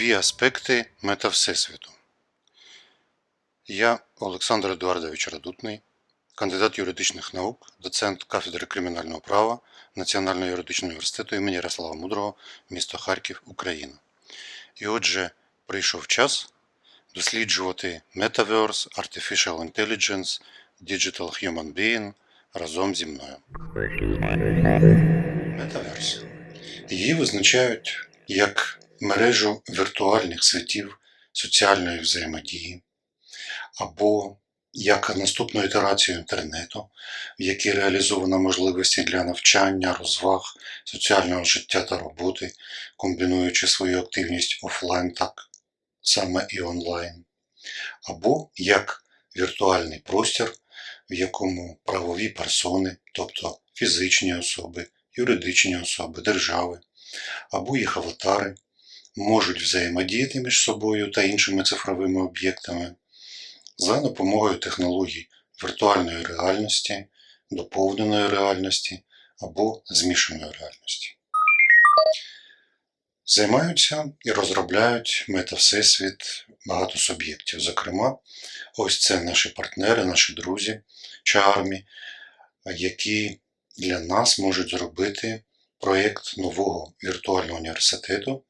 Нові аспекти метавсесвіту. Я Олександр Едуардович Радутний, кандидат юридичних наук, доцент кафедри кримінального права Національного юридичного університету імені Ярослава Мудрого, місто Харків, Україна. І отже, прийшов час досліджувати Metaverse, Artificial Intelligence, Digital Human Being разом зі мною. Метаверс. Її визначають як мережу віртуальних світів соціальної взаємодії, або як наступну ітерацію інтернету, в якій реалізовано можливості для навчання, розваг, соціального життя та роботи, комбінуючи свою активність офлайн так саме і онлайн, або як віртуальний простір, в якому правові персони, тобто фізичні особи, юридичні особи, держави, або їх аватари можуть взаємодіяти між собою та іншими цифровими об'єктами за допомогою технологій віртуальної реальності, доповненої реальності або змішаної реальності. Займаються і розробляють метавсесвіт багато суб'єктів. Зокрема, ось це наші партнери, наші друзі чармі, які для нас можуть зробити проєкт нового віртуального університету,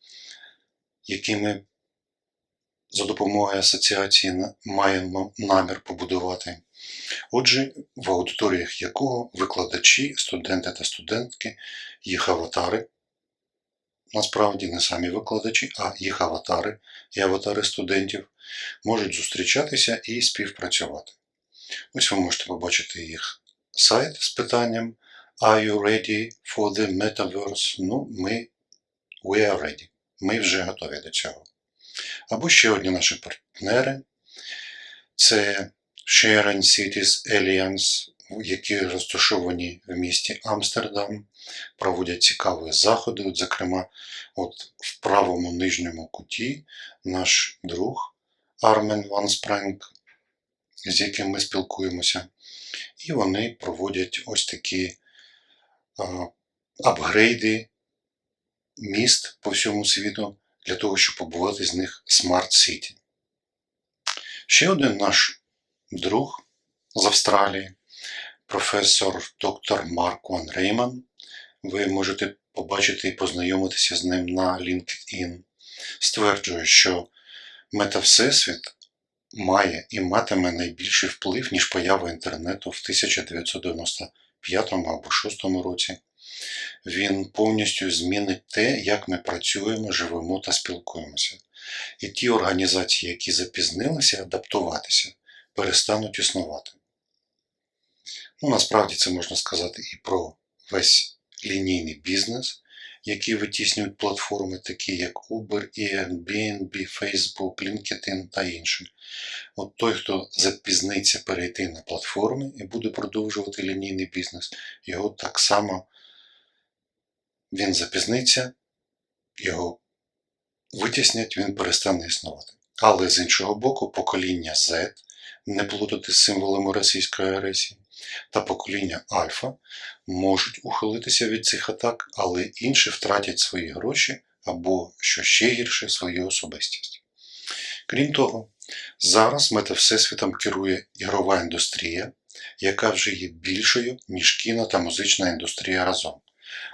який ми за допомогою асоціації маємо намір побудувати. Отже, в аудиторіях якого викладачі, студенти та студентки, їх аватари, насправді не самі викладачі, а їх аватари і аватари студентів можуть зустрічатися і співпрацювати. Ось ви можете побачити їх сайт з питанням Are you ready for the metaverse? Ну, ми we are ready. Ми вже готові до цього. Або ще одні наші партнери. Це Sharing Cities Alliance, які розташовані в місті Амстердам, проводять цікаві заходи. От, зокрема, от в правому нижньому куті наш друг Армен Ван Спренг, з яким ми спілкуємося, і вони проводять ось такі апгрейди міст по всьому світу для того, щоб побувати з них Smart City. Ще один наш друг з Австралії, професор доктор Марк Ван Рейман. Ви можете побачити і познайомитися з ним на LinkedIn. Стверджує, що метавсесвіт має і матиме найбільший вплив, ніж поява інтернету в 1995 або 2006 році. Він повністю змінить те, як ми працюємо, живемо та спілкуємося. І ті організації, які запізнилися адаптуватися, перестануть існувати. Ну, насправді це можна сказати і про весь лінійний бізнес, який витіснюють платформи, такі як Uber, Airbnb, Facebook, LinkedIn та інші. От той, хто запізниться перейти на платформи і буде продовжувати лінійний бізнес, його так само він запізниться, його витіснять, він перестане існувати. Але з іншого боку, покоління Z, не плутати з символами російської агресії, та покоління Альфа можуть ухилитися від цих атак, але інші втратять свої гроші або, що ще гірше, свою особистість. Крім того, зараз метавсесвітом керує ігрова індустрія, яка вже є більшою, ніж кіно та музична індустрія разом.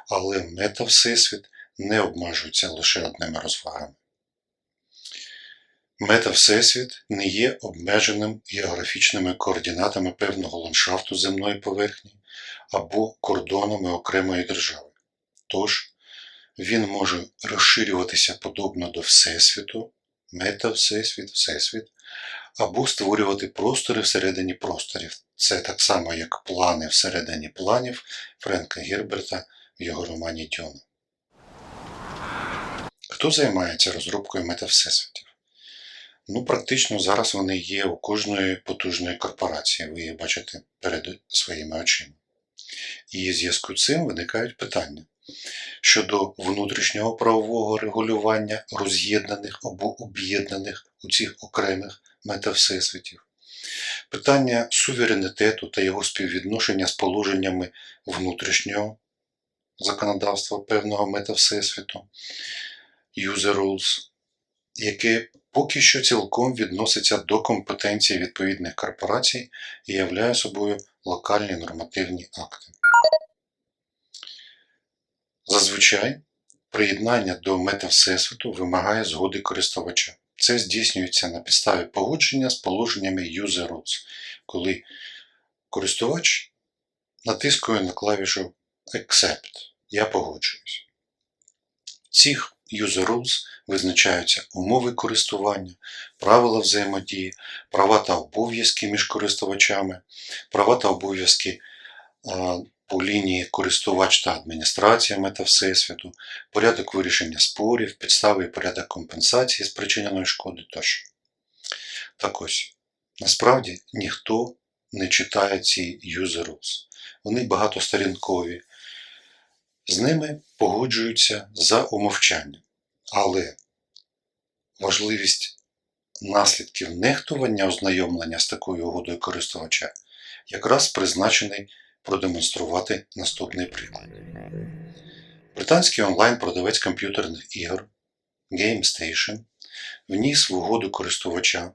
Але метавсесвіт не обмежується лише одними розвагами. Метавсесвіт не є обмеженим географічними координатами певного ландшафту земної поверхні або кордонами окремої держави. Тож він може розширюватися подобно до Всесвіту, метавсесвіт, Всесвіт, або створювати простори всередині просторів. Це так само, як плани всередині планів Френка Герберта в його романі Дюна. Хто займається розробкою метавсесвітів? Ну, практично зараз вони є у кожної потужної корпорації, ви її бачите перед своїми очима. І в зв'язку з цим виникають питання щодо внутрішнього правового регулювання роз'єднаних або об'єднаних у цих окремих метавсесвітів, питання суверенітету та його співвідношення з положеннями внутрішнього законодавства певного метавсесвіту, user rules, яке поки що цілком відноситься до компетенції відповідних корпорацій і являє собою локальні нормативні акти. Зазвичай приєднання до мета Всесвіту вимагає згоди користувача. Це здійснюється на підставі погодження з положеннями User Rules, коли користувач натискує на клавішу Accept. Я погоджуюсь. Цих User Rules визначаються умови користування, правила взаємодії, права та обов'язки між користувачами, права та обов'язки а, по лінії користувач та адміністрація мета Всесвіту, порядок вирішення спорів, підстави і порядок компенсації спричиненої шкоди тощо. Так ось, насправді ніхто не читає ці user rules. Вони багатосторінкові. З ними погоджуються за умовчанням. Але важливість наслідків нехтування ознайомлення з такою угодою користувача якраз призначений продемонструвати наступний приклад. Британський онлайн-продавець комп'ютерних ігор GameStation вніс в угоду користувача,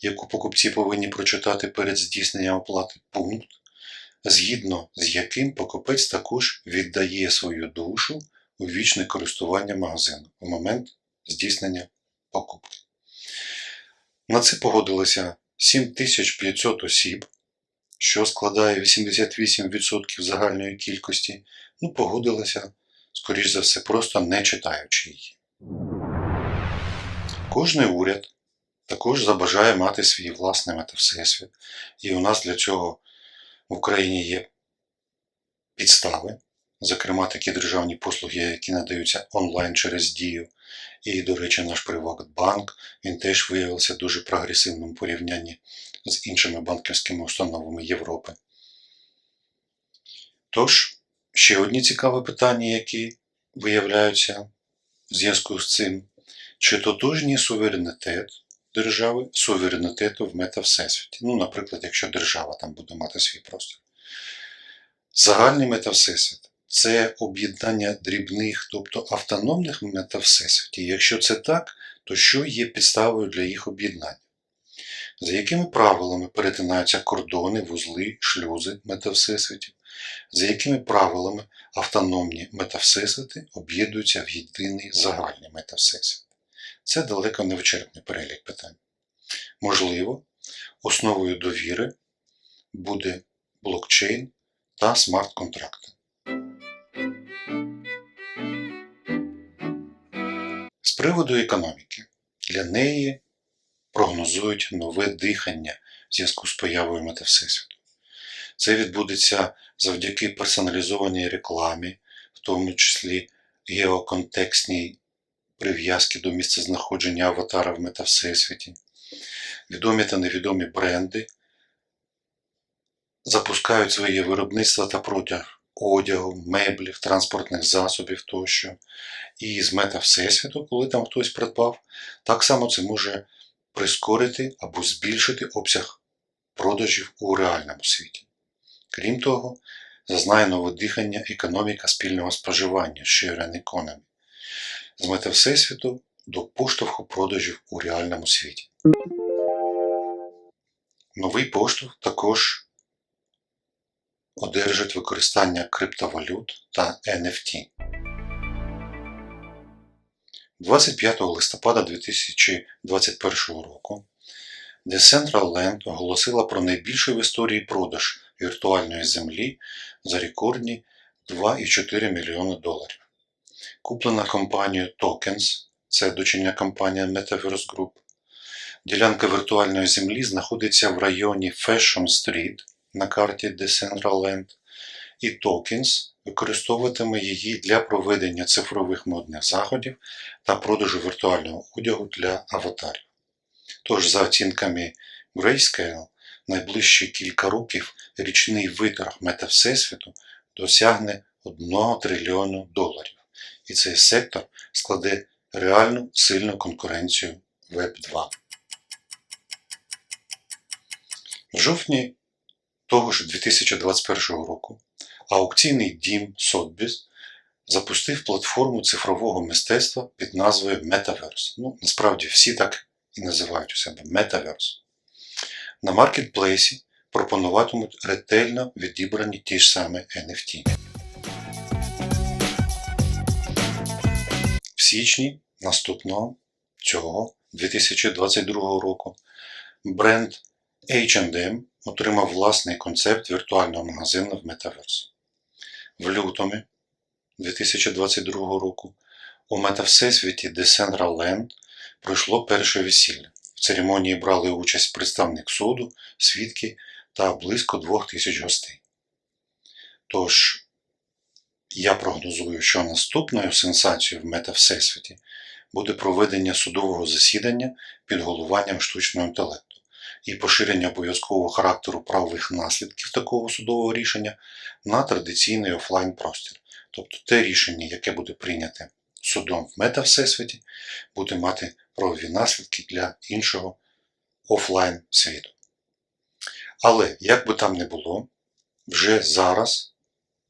яку покупці повинні прочитати перед здійсненням оплати пункт, згідно з яким покупець також віддає свою душу у вічне користування магазину у момент здійснення покупки. На це погодилося 7500 осіб, що складає 88% загальної кількості, ну, погодилося, скоріш за все, просто не читаючи її. Кожний уряд також забажає мати свій власний метавсесвіт, і у нас для цього в Україні є підстави, зокрема такі державні послуги, які надаються онлайн через Дію. І, до речі, наш Приватбанк, він теж виявився дуже прогресивним у порівнянні з іншими банківськими установами Європи. Тож, ще одні цікаві питання, які виявляються в зв'язку з цим, чи тотожній суверенітет держави суверенітету в метавсесвіті. Ну, наприклад, якщо держава там буде мати свій простір. Загальний метавсесвіт це об'єднання дрібних, тобто автономних метавсесвітів. Якщо це так, то що є підставою для їх об'єднання? За якими правилами перетинаються кордони, вузли, шлюзи метавсесвітів? За якими правилами автономні метавсесвіти об'єднуються в єдиний загальний метавсесвіт? Це далеко не вичерпний перелік питань. Можливо, основою довіри буде блокчейн та смарт-контракти. З приводу економіки. Для неї прогнозують нове дихання в зв'язку з появою метавсесвіту. Це відбудеться завдяки персоналізованій рекламі, в тому числі геоконтекстній прив'язки до місцезнаходження аватара в метавсесвіті. Відомі та невідомі бренди запускають своє виробництво та протяг одягу, меблів, транспортних засобів тощо. І з мета Всесвіту, коли там хтось придбав, так само це може прискорити або збільшити обсяг продажів у реальному світі. Крім того, зазнає нове дихання економіка спільного споживання Sharing Economy з мета Всесвіту до поштовху продажів у реальному світі. Новий поштовх також одержить використання криптовалют та NFT. 25 листопада 2021 року Decentraland оголосила про найбільший в історії продаж віртуальної землі за рекордні 2,4 мільйони доларів. Куплена компанією Tokens, це дочірня компанія Metaverse Group. Ділянка віртуальної землі знаходиться в районі Fashion Street на карті Decentraland, і Tokens використовуватиме її для проведення цифрових модних заходів та продажу віртуального одягу для аватарів. Тож, за оцінками Grayscale, найближчі кілька років річний виторг мета Всесвіту досягне 1 трильйону доларів, і цей сектор складе реальну сильну конкуренцію Web 2. В жовтні того ж 2021 року аукційний дім Sotheby's запустив платформу цифрового мистецтва під назвою Metaverse. Ну, насправді всі так і називають у себе Metaverse. На маркетплейсі пропонуватимуть ретельно відібрані ті ж самі NFT. Січні наступного цього 2022 року бренд H&M отримав власний концепт віртуального магазину в Metaverse. В лютому 2022 року у метавсесвіті Decentraland пройшло перше весілля. В церемонії брали участь представник суду, свідки та близько двох тисяч гостей. Тож, я прогнозую, що наступною сенсацією в метавсесвіті буде проведення судового засідання під головуванням штучного інтелекту і поширення обов'язкового характеру правових наслідків такого судового рішення на традиційний офлайн простір. Тобто те рішення, яке буде прийняте судом в метавсесвіті, буде мати правові наслідки для іншого офлайн світу. Але, як би там не було, вже зараз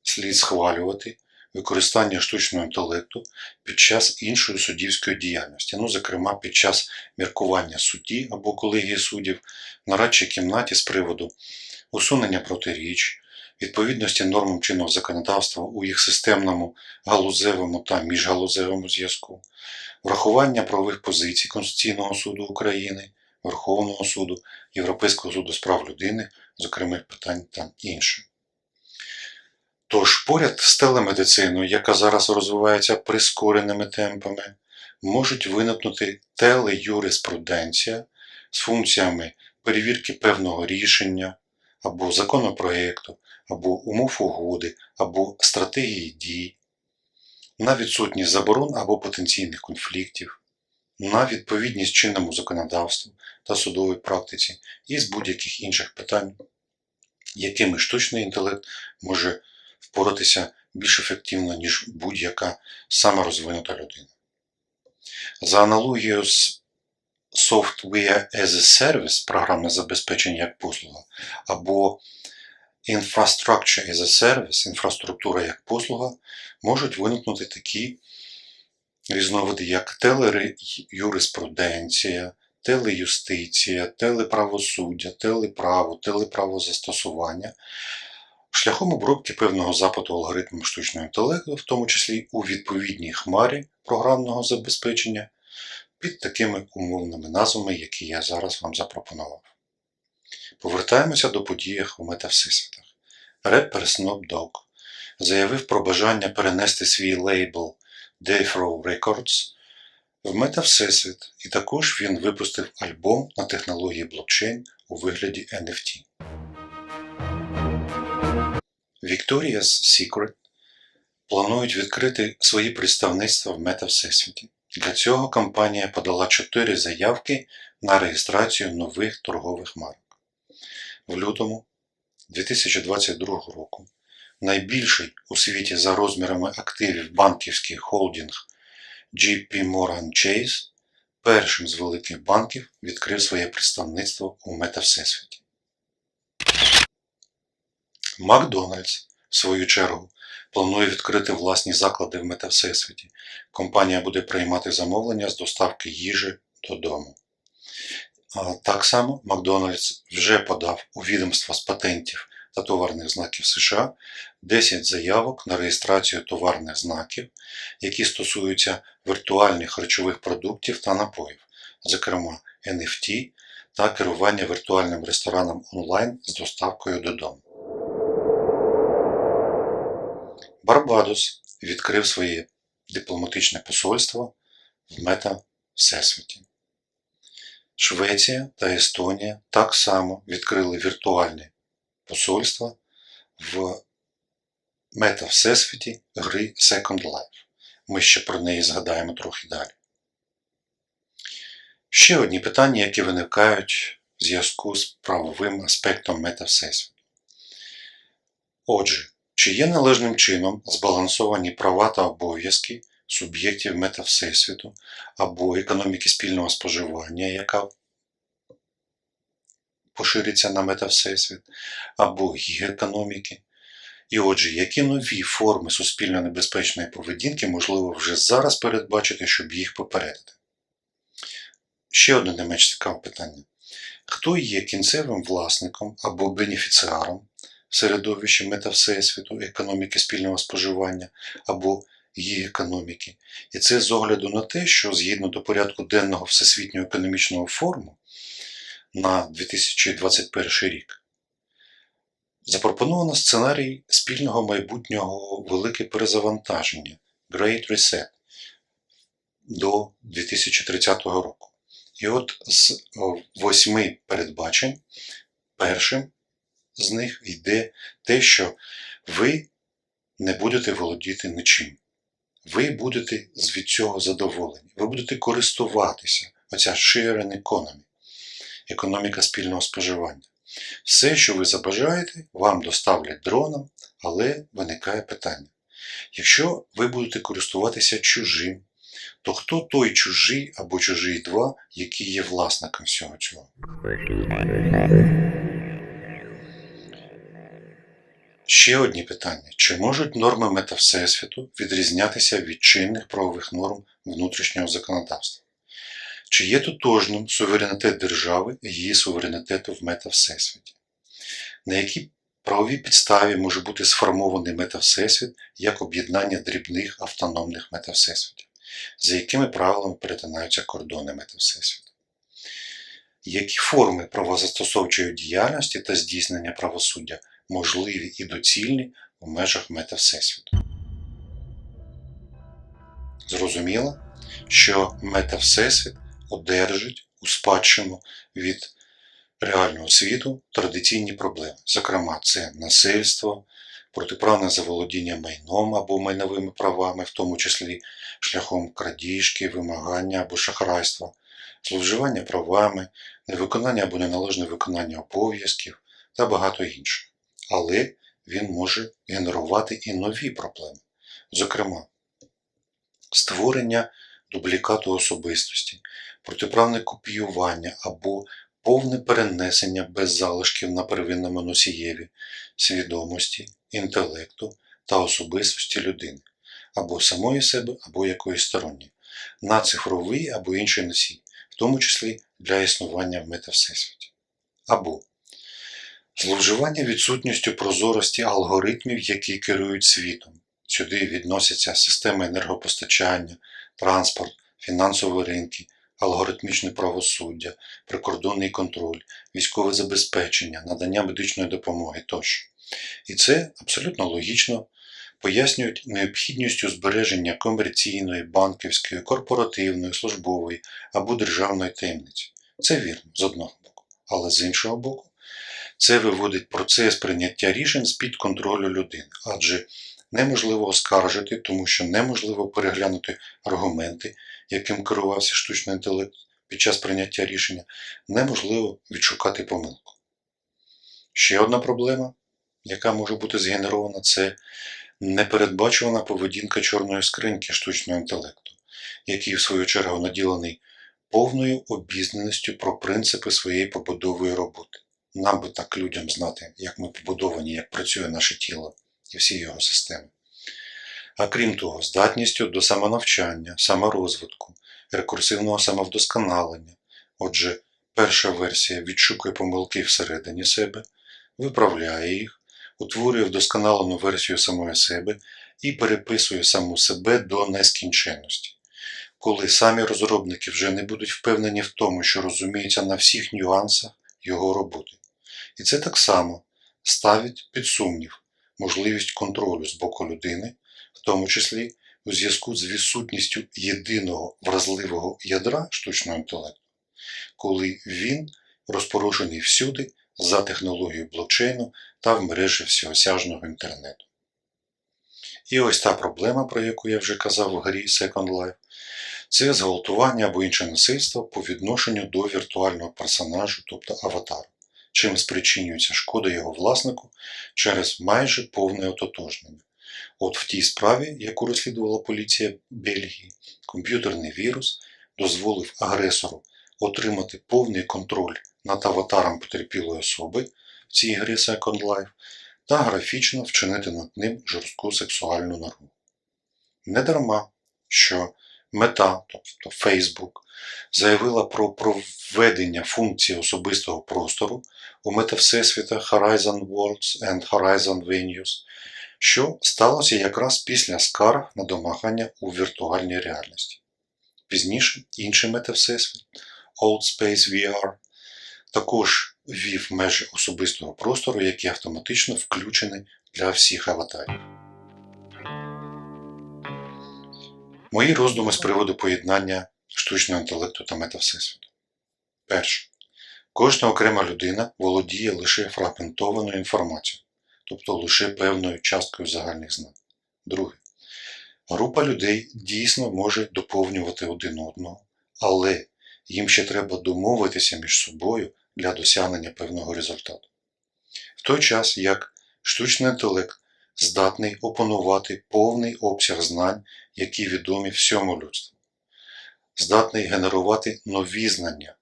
слід схвалювати використання штучного інтелекту під час іншої суддівської діяльності, ну, зокрема, під час міркування судді або колегії суддів на радчій кімнаті з приводу усунення протиріч, відповідності нормам чинного законодавства у їх системному галузевому та міжгалузевому зв'язку, врахування правових позицій Конституційного суду України, Верховного суду, Європейського суду з прав людини, з окремих питань та інше. Тож поряд з телемедициною, яка зараз розвивається прискореними темпами, можуть виникнути телеюриспруденція з функціями перевірки певного рішення або законопроекту, або умов угоди, або стратегії дій, на відсутність заборон або потенційних конфліктів, на відповідність чинному законодавству та судовій практиці і з будь-яких інших питань, якими штучний інтелект може впоратися більш ефективно, ніж будь-яка саморозвинута людина. За аналогією з Software as a Service, програмне забезпечення як послуга, або Infrastructure as a Service, інфраструктура як послуга, можуть виникнути такі різновиди, як телеюриспруденція, телеюстиція, телеправосуддя, телеправо, телеправозастосування, шляхом обробки певного запиту алгоритмом штучного інтелекту, в тому числі у відповідній хмарі програмного забезпечення, під такими умовними назвами, які я зараз вам запропонував. Повертаємося до подіях у метавсесвітах. Репер Snoop Dogg заявив про бажання перенести свій лейбл Death Row Records в метавсесвіт, і також він випустив альбом на технології блокчейн у вигляді NFT. Victoria's Secret планують відкрити свої представництва в метавсесвіті. Для цього компанія подала 4 заявки на реєстрацію нових торгових марок. В лютому 2022 року найбільший у світі за розмірами активів банківський холдинг JP Morgan Chase першим з великих банків відкрив своє представництво у метавсесвіті. Макдональдс, в свою чергу, планує відкрити власні заклади в метавсесвіті. Компанія буде приймати замовлення з доставки їжі додому. Так само Макдональдс вже подав у відомство з патентів та товарних знаків США 10 заявок на реєстрацію товарних знаків, які стосуються віртуальних речових продуктів та напоїв, зокрема NFT та керування віртуальним рестораном онлайн з доставкою додому. Барбадос відкрив своє дипломатичне посольство в мета Всесвіті. Швеція та Естонія так само відкрили віртуальне посольства в мета Всесвіті гри Second Life. Ми ще про неї згадаємо трохи далі. Ще одні питання, які виникають в зв'язку з правовим аспектом мета Всесвіту. Отже, чи є належним чином збалансовані права та обов'язки суб'єктів мета Всесвіту або економіки спільного споживання, яка пошириться на мета Всесвіт, або гігекономіки, І отже, які нові форми суспільно небезпечної поведінки можливо вже зараз передбачити, щоб їх попередити? Ще одне не менш цікаве питання. Хто є кінцевим власником або бенефіціаром середовищі метавсесвіту, економіки спільного споживання або її економіки? І це з огляду на те, що згідно до порядку денного Всесвітнього економічного форуму на 2021 рік запропоновано сценарій спільного майбутнього велике перезавантаження Great Reset до 2030 року. І от з восьми передбачень першим з них йде те, що ви не будете володіти нічим. Ви будете від цього задоволені. Ви будете користуватися оця sharing economy, економіка спільного споживання. Все, що ви забажаєте, вам доставлять дроном, але виникає питання. Якщо ви будете користуватися чужим, то хто той чужий або чужий два, який є власником всього цього? Ще одні питання. Чи можуть норми метавсесвіту відрізнятися від чинних правових норм внутрішнього законодавства? Чи є тотожним суверенітет держави і її суверенітету в метавсесвіті? На якій правовій підставі може бути сформований метавсесвіт як об'єднання дрібних автономних метавсесвітів? За якими правилами перетинаються кордони метавсесвіту? Які форми правозастосовчої діяльності та здійснення правосуддя можливі і доцільні в межах метавсесвіту? Зрозуміло, що метавсесвіт одержить у спадщину від реального світу традиційні проблеми. Зокрема, це насильство, протиправне заволодіння майном або майновими правами, в тому числі шляхом крадіжки, вимагання або шахрайства, зловживання правами, невиконання або неналежне виконання обов'язків та багато інших. Але він може генерувати і нові проблеми. Зокрема, створення дублікату особистості, протиправне копіювання або повне перенесення без залишків на первинному носієві свідомості, інтелекту та особистості людини, або самої себе, або якоїсь сторонньої, на цифровий або інший носій, в тому числі для існування в метавсесвіті. Або зловживання відсутністю прозорості алгоритмів, які керують світом. Сюди відносяться системи енергопостачання, транспорт, фінансові ринки, алгоритмічне правосуддя, прикордонний контроль, військове забезпечення, надання медичної допомоги тощо. І це абсолютно логічно пояснюють необхідністю збереження комерційної, банківської, корпоративної, службової або державної таємниці. Це вірно з одного боку, але з іншого боку, це виводить процес прийняття рішень з-під контролю людини, адже неможливо оскаржити, тому що неможливо переглянути аргументи, яким керувався штучний інтелект під час прийняття рішення, неможливо відшукати помилку. Ще одна проблема, яка може бути згенерована, це непередбачувана поведінка чорної скриньки штучного інтелекту, який, в свою чергу, наділений повною обізнаністю про принципи своєї побудової роботи. Нам би так людям знати, як ми побудовані, як працює наше тіло і всі його системи. А крім того, здатністю до самонавчання, саморозвитку, рекурсивного самовдосконалення. Отже, перша версія відшукує помилки всередині себе, виправляє їх, утворює вдосконалену версію самої себе і переписує саму себе до нескінченності. Коли самі розробники вже не будуть впевнені в тому, що розуміються на всіх нюансах його роботи. І це так само ставить під сумнів можливість контролю з боку людини, в тому числі у зв'язку з відсутністю єдиного вразливого ядра штучного інтелекту, коли він розпорушений всюди за технологією блокчейну та в мережі всеосяжного інтернету. І ось та проблема, про яку я вже казав в грі Second Life, це зґвалтування або інше насильство по відношенню до віртуального персонажу, тобто аватару чим спричинюється шкода його власнику через майже повне ототожнення. От в тій справі, яку розслідувала поліція Бельгії, комп'ютерний вірус дозволив агресору отримати повний контроль над аватаром потерпілої особи в цій грі Second Life та графічно вчинити над ним жорстку сексуальну наругу. Недарма, що мета, тобто Facebook, заявила про проведення функції особистого простору у метавсесвіта Horizon Worlds and Horizon Venues, що сталося якраз після скарг на домагання у віртуальній реальності. Пізніше інший метавсесвіт Old Space VR також ввів межі особистого простору, які автоматично включені для всіх аватарів. Мої роздуми з приводу поєднання штучного інтелекту та метавсесвіту. Перше. Кожна окрема людина володіє лише фрагментованою інформацією, тобто лише певною часткою загальних знань. Друге. Група людей дійсно може доповнювати один одного, але їм ще треба домовитися між собою для досягнення певного результату. В той час як штучний інтелект здатний опанувати повний обсяг знань, які відомі всьому людству, здатний генерувати нові знання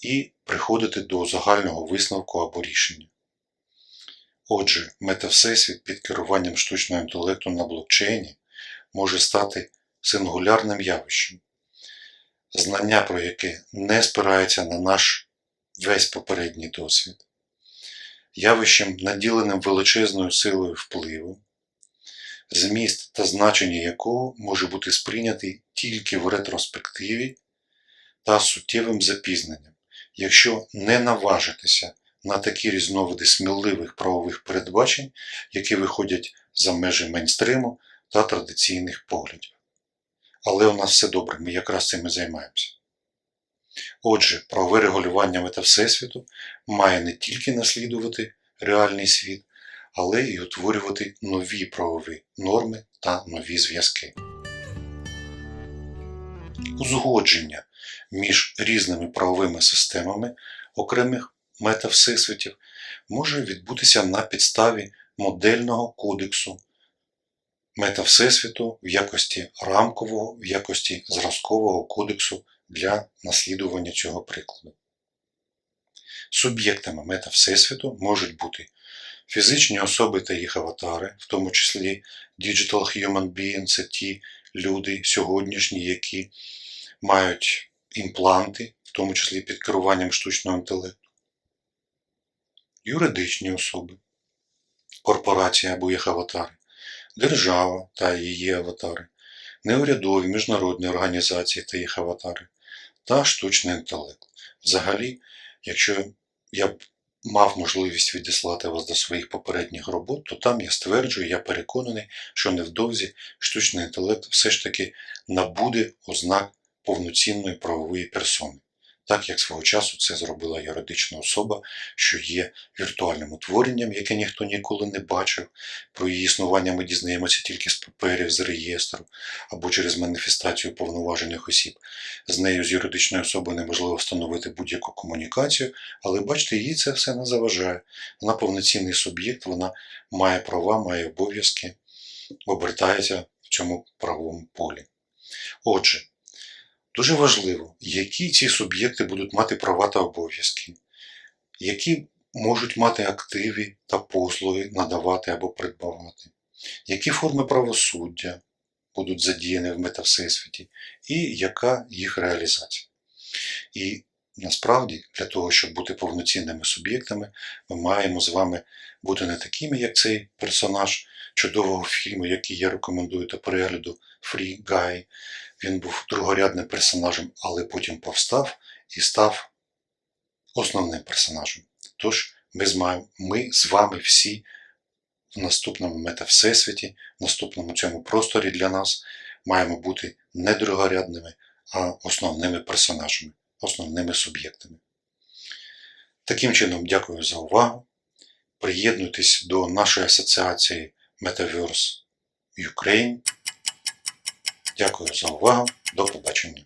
і приходити до загального висновку або рішення. Отже, метавсесвіт під керуванням штучного інтелекту на блокчейні може стати сингулярним явищем, знання про яке не спирається на наш весь попередній досвід, явищем, наділеним величезною силою впливу, зміст та значення якого може бути сприйнятий тільки в ретроспективі та суттєвим запізненням, якщо не наважитися на такі різновиди сміливих правових передбачень, які виходять за межі мейнстриму та традиційних поглядів. Але у нас все добре, ми якраз цим і займаємося. Отже, правове регулювання метавсесвіту має не тільки наслідувати реальний світ, але й утворювати нові правові норми та нові зв'язки. Узгодження між різними правовими системами окремих метавсесвітів може відбутися на підставі модельного кодексу метавсесвіту в якості рамкового, в якості зразкового кодексу для наслідування цього прикладу. Суб'єктами метавсесвіту можуть бути фізичні особи та їх аватари, в тому числі Digital Human Being це ті люди сьогоднішні, які мають імпланти, в тому числі під керуванням штучного інтелекту, юридичні особи, корпорації або їх аватари, держава та її аватари, неурядові міжнародні організації та їх аватари, та штучний інтелект. Взагалі, якщо я б мав можливість відіслати вас до своїх попередніх робот, то там я стверджую, я переконаний, що невдовзі штучний інтелект все ж таки набуде ознак повноцінної правової персони, так як свого часу це зробила юридична особа, що є віртуальним утворенням, яке ніхто ніколи не бачив. Про її існування ми дізнаємося тільки з паперів, з реєстру або через маніфестацію повноважених осіб. З нею з юридичною особою неможливо встановити будь-яку комунікацію, але бачите, їй це все не заважає. Вона повноцінний суб'єкт, вона має права, має обов'язки, обертається в цьому правовому полі. Отже, Дуже важливо, які ці суб'єкти будуть мати права та обов'язки, які можуть мати активи та послуги надавати або придбавати, які форми правосуддя будуть задіяні в метавсесвіті, і яка їх реалізація. І насправді, для того, щоб бути повноцінними суб'єктами, ми маємо з вами бути не такими, як цей персонаж чудового фільму, який я рекомендую до перегляду Free Guy. Він був другорядним персонажем, але потім повстав і став основним персонажем. Тож ми з, ми з вами всі в наступному метавсесвіті, в наступному цьому просторі для нас маємо бути не другорядними, а основними персонажами, основними суб'єктами. Таким чином, дякую за увагу. Приєднуйтесь до нашої асоціації Metaverse Ukraine. Дякую за увагу. До побачення.